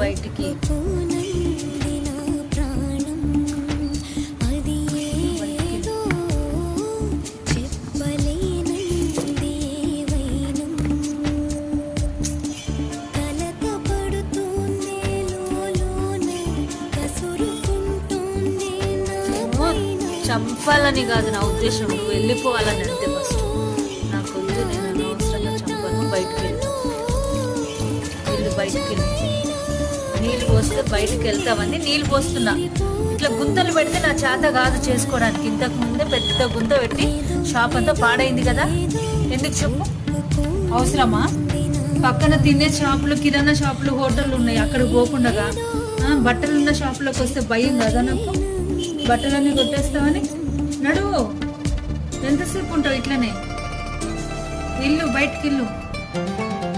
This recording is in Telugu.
బయటికి. చంపాలని కాదు నా ఉద్దేశం. నువ్వు వెళ్ళిపోవాలని అంతే ఫస్ట్ నాకు వద్దు నేను అనవసరంగా చంపను బయటికి వెళ్ళు వెళ్ళు బయటికి వెళ్ళు. నీళ్ళు పోస్తే బయటకు వెళ్తామని నీళ్ళు పోస్తున్నా. ఇట్లా గుంతలు పెడితే నా చేత కాదు చేసుకోవడానికి. ఇంతకు ముందే పెద్ద గుంత పెట్టి షాప్ అంతా పాడైంది కదా. ఎందుకు చెప్పు? అవసరమా? పక్కన తినే షాపులు కిరాణా షాపులు హోటళ్ళు ఉన్నాయి. అక్కడ పోకుండా బట్టలున్న బట్టలు ఉన్న షాపులోకి వస్తే భయం కదా నాకు? బట్టలన్నీ కొట్టేస్తామని నడువు ఎంతసేపు ఉంటావు ఇట్లనే? ఇల్లు బయటికి ఇల్లు